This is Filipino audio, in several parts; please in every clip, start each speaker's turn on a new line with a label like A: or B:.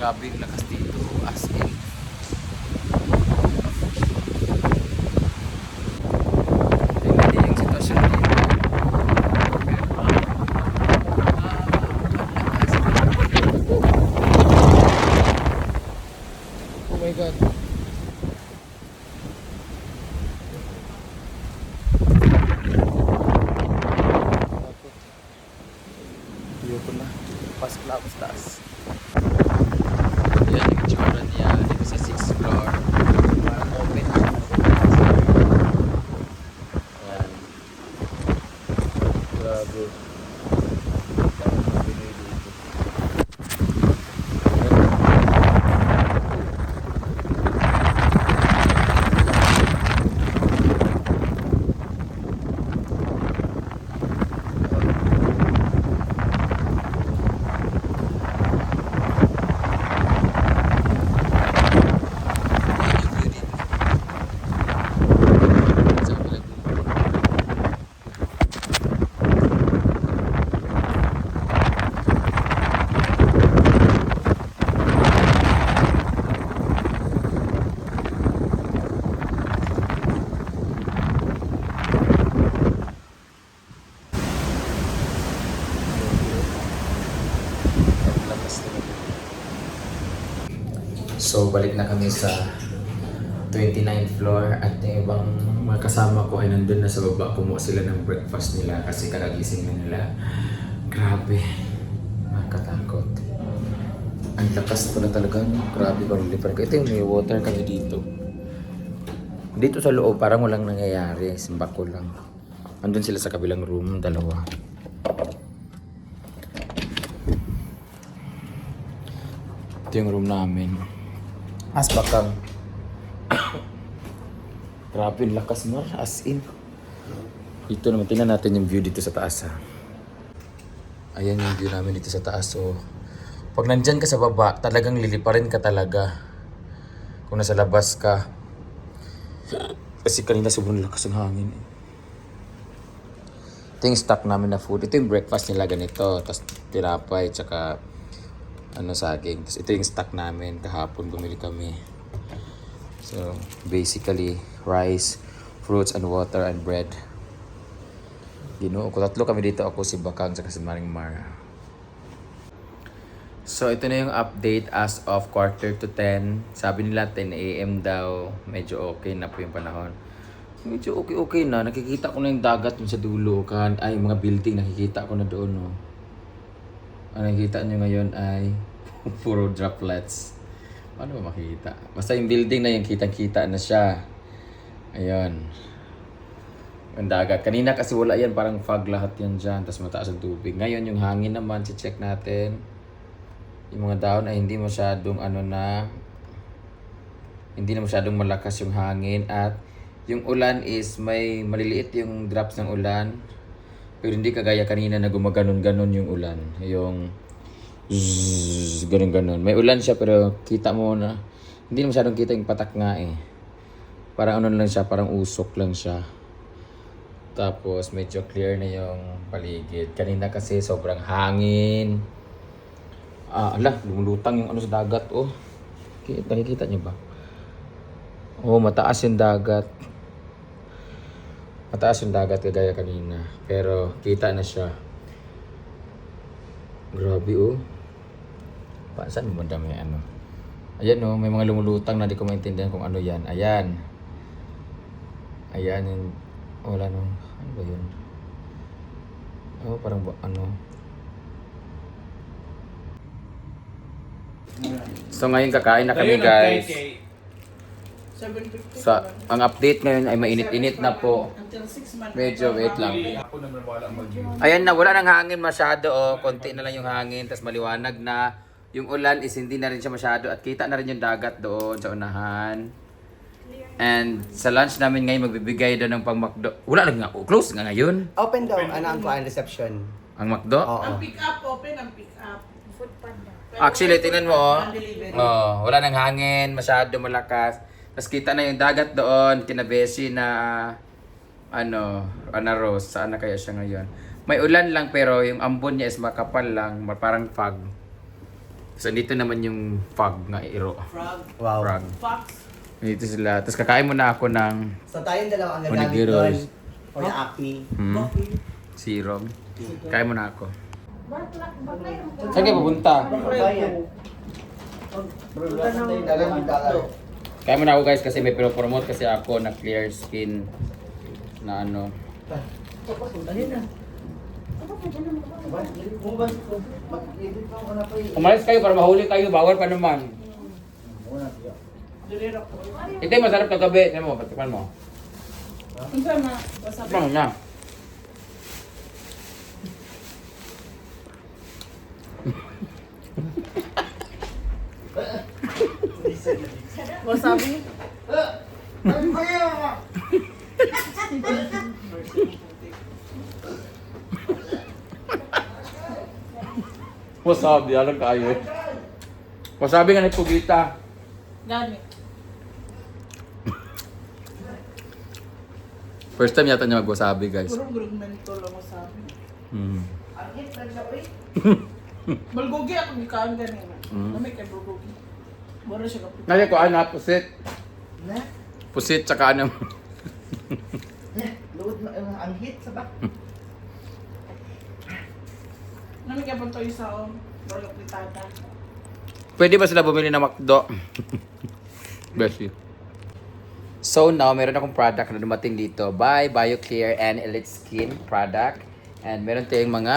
A: Grabe yung lakas dito. As in. Oh my God. Ayoko na. Sa taas. Yan yung itsura niya dito sa 6th floor. Parang open siya. Yan. Grabe. Dami mga Pinoy dito. Sa kabilang Lakas talaga. Balik na kami sa 29th floor at yung ibang mga kasama ko ay nandun na sa baba. Kumuha sila ng breakfast nila kasi kagagising na nila. Grabe. Nakakatakot. Ang lakas pala talaga. Grabe lipan ko. Ito yung may water kami dito. Dito sa loob, parang walang nangyayari. Simbako lang. Andun sila sa kabilang room, dalawa. Ito yung room namin. As bakang. Grabe, ang lakas mar. As in. Dito naman, tingnan natin yung view dito sa taas ha. Ayan yung view namin dito sa taas. So, pag nandyan ka sa baba, talagang liliparin ka talaga. Kung nasa labas ka. Kasi kanina sobrang lakas ng hangin. eh. Ito yung stock namin na food. Ito yung breakfast nila ganito. Tapos tinapay, tsaka ano saging. Tapos ito yung stock namin. Kahapon bumili kami. So, basically, rice, fruits, and water, and bread. Ginoo ko. Tatlo kami dito. Ako si Bakang, saka si Maring Mara. So, ito na yung update as of quarter to 10. Sabi nila 10 a.m. daw. Medyo okay na po yung panahon. Medyo okay-okay na. Nakikita ko na yung dagat dun sa dulo. Kan, ay, mga building nakikita ko na doon. No? Ang nakikita nyo ngayon ay puro droplets. Paano ba makikita? Basta yung building na yung kitang-kita na siya. Ayun. Ang dagat. Kanina kasi wala yan. Parang fog lahat yan dyan. Tapos mataas ang tubig. Ngayon yung hangin naman. check natin. Yung mga dahon ay hindi masyadong ano na. Hindi na masyadong malakas yung hangin. At yung ulan is may maliliit yung drops ng ulan. Pero hindi kagaya kanina na gumaganon-ganon yung ulan. Yung zzz, ganun-ganon. May ulan siya pero kita mo na hindi na masyadong kita yung patak nga eh. Parang ano lang siya, parang usok lang siya. Tapos medyo clear na yung paligid. Kanina kasi sobrang hangin. Ah, ala, lumulutang yung ano sa dagat oh. Kita, nakikita niyo ba? Oh, mataas yung dagat. Mataas yung dagat kagaya kanina. Pero kita na siya. Grabe oh. Pa, saan mo may ano? Ayan oh, may mga lumulutang na di ko maintindihan kung ano yan. Ayan. Ayan yung... Wala nung... Ano ba yun? Oh, parang ba- ano... So ngayon kakain na kami guys. Sa ang update ngayon ay mainit-init na po. Medyo wait lang. Ayan na, wala nang hangin masyado oh. Konti na lang yung hangin, tapos maliwanag na. Yung ulan is hindi na rin siya masyado at kita na rin yung dagat doon sa unahan. And sa lunch namin ngayon magbibigay daw ng pang McDo. Wala lang nga, close nga ngayon.
B: Open daw, ano ang kuan reception?
A: Ang McDo.
B: Oo.
C: Ang pick up, open ang pick up.
B: Food panda.
A: Actually, tingnan mo, oh. Oh, wala nang hangin, masyado malakas. Tapos kita na yung dagat doon, kinabesi na ano, Ana Rose, saan na kaya siya ngayon? May ulan lang pero yung ambon niya is makapal lang, parang fog. So dito naman yung fog nga iro.
C: Frog.
D: Wow.
A: Fog.
C: Fox.
A: Dito sila. Tapos kakain muna ako ng
D: So tayong dalawa ang gagamit doon for the acne.
A: hmm,
C: Coffee.
A: serum. Kain muna ako. Saan kayo pupunta?
D: Bayan. Bro,
A: Kaya muna ako guys kasi may pinopromote kasi ako na clear skin na ano.
D: Na.
A: Umalis kayo para mahuli kayo, bawal pa naman. Ito yung masarap kagabi. Ano mo, patikman mo. Mo na.
C: Wasabi.
A: Wasabi, alam kayo. Wasabi nga ni Pugita.
C: Gani.
A: First time yata niya mag-wasabi guys.
C: Purong grog mento lang wasabi.
A: Hmm.
C: Bulgogi ako gikaan ganina.
A: Mm.
C: Lamig kay bulgogi. Mura siya kapit.
A: Nali ko ano, pusit.
D: Na?
A: Pusit tsaka ano.
D: Luod na ang ang hit sa back.
C: Lamig kay pantoy sa um, bulok ni tata.
A: Pwede ba sila bumili ng McDo? Bless you. So now, meron akong product na dumating dito by BioClear and Elite Skin product. And meron tayong mga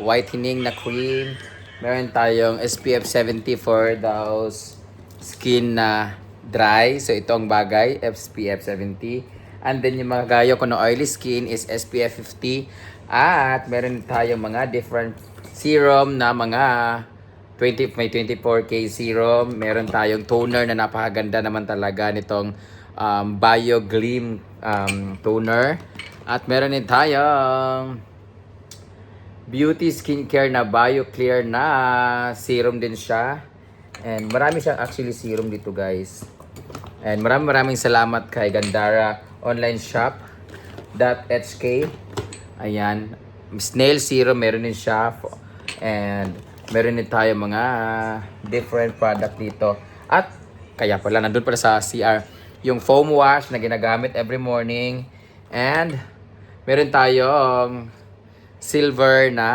A: whitening na cream. Meron tayong SPF 70 for those skin na dry. So ito ang bagay, SPF 70. And then yung mga gayo ko na oily skin is SPF 50. At meron tayong mga different serum na mga 20, may 24K serum. Meron tayong toner na napakaganda naman talaga nitong um, Bio Gleam um, toner. At meron din tayong beauty skincare na Bio Clear na serum din siya. And marami siyang actually serum dito guys. And maraming maraming salamat kay Gandara Online Shop .hk Ayan. Snail serum meron din siya. And meron din tayo mga different product dito. At kaya pala nandun pala sa CR yung foam wash na ginagamit every morning. And meron tayong silver na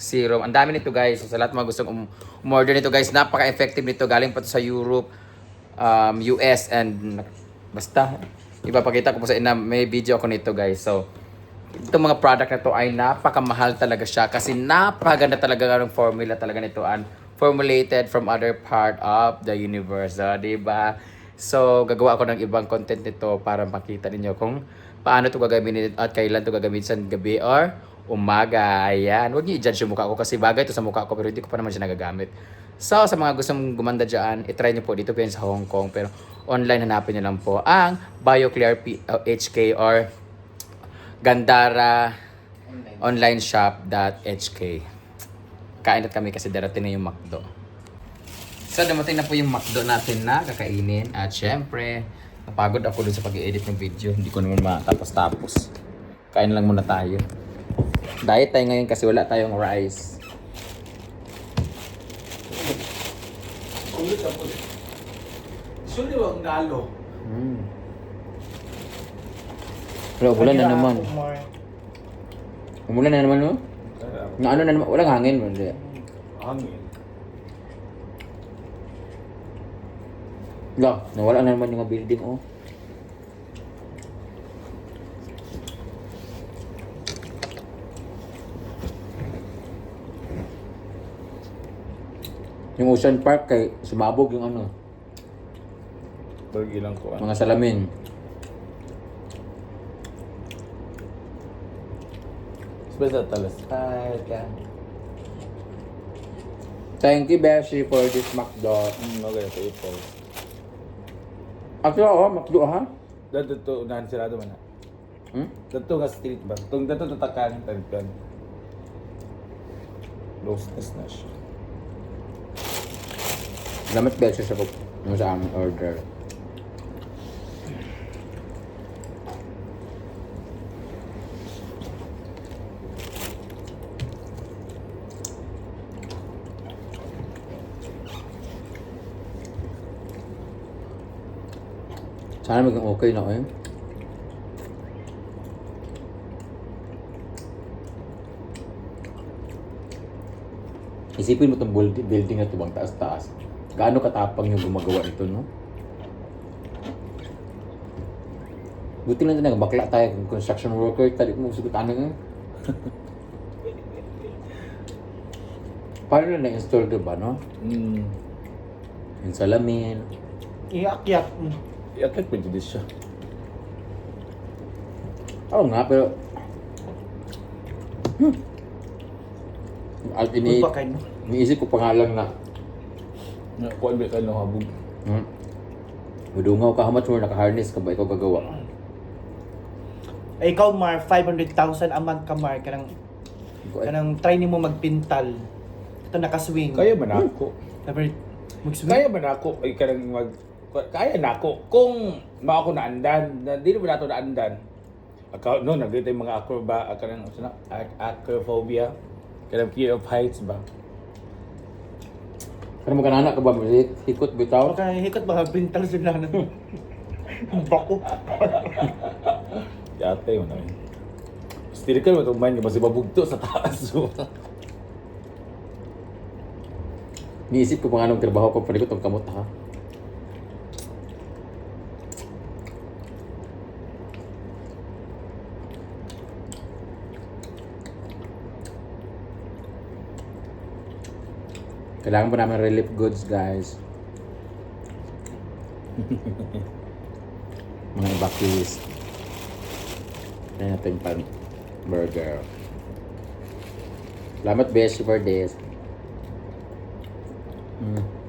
A: serum. Ang dami nito guys. Sa lahat mga gustong um- umorder nito guys, napaka-effective nito. Galing pa to sa Europe, um, US, and basta. Ipapakita ko po sa inyo, may video ako nito guys. So, itong mga product na to ay napakamahal talaga siya kasi napaganda talaga ng formula talaga nito and formulated from other part of the universe. Uh, diba? So, gagawa ako ng ibang content nito para makita ninyo kung paano to gagamitin at kailan to gagamitin sa gabi or umaga. Ayan. Huwag niyo i-judge yung mukha ko kasi bagay to sa mukha ko pero hindi ko pa naman siya nagagamit. So, sa mga gustong gumanda dyan, itry niyo po dito po sa Hong Kong. Pero online hanapin niyo lang po ang BioClear P- uh, HK or Gandara online shop.hk. Kain at kami kasi darating na yung McDo. So, dumating na po yung McDo natin na kakainin. At syempre, napagod ako dun sa pag-edit ng video. Hindi ko naman matapos-tapos. Kain lang muna tayo. Diet tayo ngayon kasi wala tayong rice.
C: Ulit ako. Suli wag galo.
A: Mm. Wala, ulan na naman. Umulan na naman, no? Nga ano na naman, walang hangin. Hindi.
E: Hangin.
A: Wala, nawala na naman yung building, oh. Yung Ocean Park kay sumabog yung ano,
E: Bagi lang ko.
A: mga salamin.
E: Special talas.
A: Thank you, Beshi, for this McDo.
E: Hmm, okay, ito ipo.
A: Actually, oh, McDo, ha?
E: Dito to, unahan sila naman na.
A: Hmm?
E: Dito nga street ba? Itong dito tatakan, tagkan. Closeness na siya.
A: Gamit beses ako nung sa aming order. Sana maging okay na eh. Isipin mo itong building na ito bang taas-taas. Gaano katapang yung gumagawa nito, no? Buti lang din bakla tayo kung construction worker, tali mo sugot ano nga. Paano na na-install ito ba, no?
E: Hmm.
A: Yung salamin.
D: Iyak-yak. Mm.
E: Iakit pa dito siya.
A: Oo nga, pero... Hmm. At ini... Iniisip ko pa nga lang na...
E: Nga, kuwan ba ka no habog.
A: Hmm. Madungaw ka, how much more naka-harness ka ba? Ikaw gagawa.
D: Ay, ikaw, Mar, 500,000 a month ka, Mar. Kanang, kanang try ni mo magpintal. Ito nakaswing.
E: Kaya man ako.
D: Sabi, mag-swing.
E: Kaya man ako. Ay, kanang mag... Kaya na ako. Kung mao ako naandan, na di naman nato naandan. Ako, no, nagkita yung mga acroba, kanang, ano na, ac- acrophobia. Kanang fear of heights ba?
A: Kaya mo kanana ka ba? Hikot bitaw?
D: Okay, hikot ba pintal sila na. Ang bako.
E: Yate yun namin. Still ka mo itong mind, kasi babugto sa taas. So,
A: Niisip ko pa nga nung trabaho ko, pwede ko itong kamot ha. Kailangan pa namin relief goods, guys. Mga evacuees. Kaya natin pan burger. Salamat, Besh, for this. Mm.